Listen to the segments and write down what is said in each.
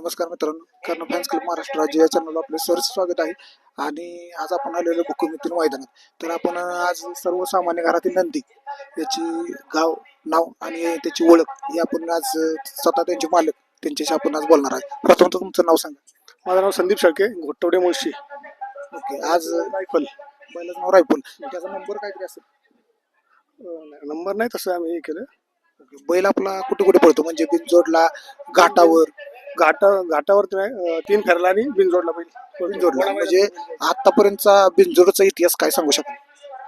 नमस्कार मित्रांनो कर्ण fans club Maharashtra राज्य या चॅनलला आपले सहर्ष स्वागत आहे. आणि आज आपण आलेलो भूकंपीतील मैदानात. तर आपण आज सर्वसामान्य घरातील नंदी याची गाव नाव आणि त्याची ओळख ही आपण आज स्वतः त्यांचे मालक त्यांच्याशी आपण आज बोलणार आहे. प्रथम तुमचं नाव सांगा. माझं नाव संदीप शेळके घोटवडे मुळशी. ओके आज रायफल. बैलाचं नाव रायपूल त्याचा नंबर काहीतरी असेल? नंबर नाही तसं आम्ही हे केलं. बैल आपला कुठे कुठे पळतो? म्हणजे बिनजोडला घाटावर? घाटा अं, तीन फेरला आणि बिनजोडला बैल बिनजोडला. म्हणजे आतापर्यंतचा बिनजोडचा इतिहास काय सांगू शकाल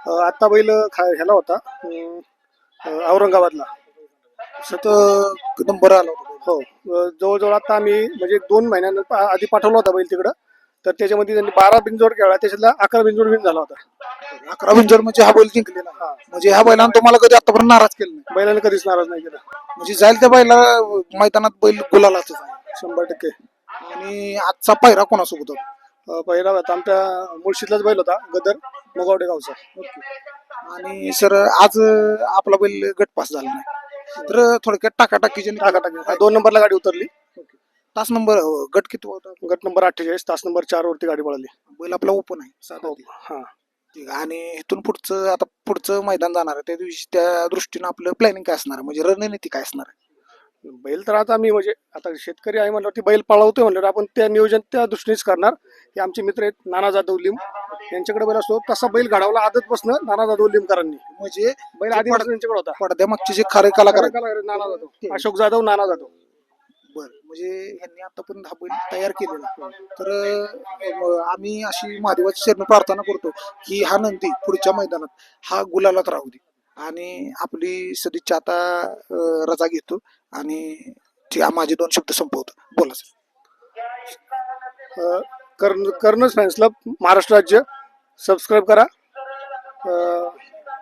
अं, आत्ता बैल खा ह्याला होता औरंगाबादला. सत नंबर आला होता हो जवळजवळ आता आम्ही म्हणजे दोन महिन्यानं आधी पाठवला होता बैल तिकडं. तर त्याच्यामध्ये त्यांनी बारा बिनजोड खेळला त्याच्यातला अकरा बिनजोड विन झाला होता. अकरा बिंजोड म्हणजे हा बैल जिंकलेला. हा. म्हणजे ह्या बैलानं तुम्हाला कधी आतापर्यंत नाराज केलं नाही? बैलाने कधीच नाराज नाही केला. म्हणजे जाईल त्या बैला मैदानात बैल गुलालाच शंभर टक्के. आणि आजचा पायरा कोणासोबत होता? पहिला होता आमच्या मुळशीतलाच बैल होता गदर मुगावडे गावचा. आणि सर आज आपला बैल गटपास झाला नाही. तर थोडक्यात टाकाटाकीचे टाका टाका दोन नंबरला गाडी उतरली. तास नंबर गट किती होता? गट नंबर अठ्ठेचाळीस तास नंबर चार वरती गाडी पळाली. बैल आपला ओपन आहे साधा हो. हा. आणि इथून पुढचं आता पुढचं मैदान जाणार आहे. त्या दिवशी त्या दृष्टीनं आपलं प्लॅनिंग काय असणार आहे? म्हणजे रणनीती काय असणार आहे? बैल तर आता आम्ही म्हणजे आता शेतकरी आहे म्हणल्यावरती बैल पळवतोय म्हणल्यावर आपण त्या नियोजन त्या दृष्टीनेच करणार. हे आमचे मित्र आहेत नाना जाधव लिम यांच्याकडे बैल असतो. तसा बैल घडवला आदत बसणं नाना जाधव लिमकरांनी म्हणजे बैल आधीपासून त्यांच्याकडे होता. पडद्यामागचे जे खरे कलाकार आहेत, कलाकार आहेत नाना जाधव अशोक जाधव नाना जाधव बर. म्हणजे यांनी आतापर्यंत हा बैल तयार केलेला तर अं, आम्ही अशी महादेवाची चरण प्रार्थना करतो की हा नंदी पुढच्या मैदानात हा गुलालात राहू दे. आणि आपली सदिच्छा आता अं, रजा घेतो. आणि ठीक आहे, माझे दोन शब्द संपवतो. बोला सर. कर्ण कर्नस क्लब महाराष्ट्र राज्य सबस्क्राईब करा.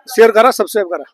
शेअर करा सबस्क्राईब करा.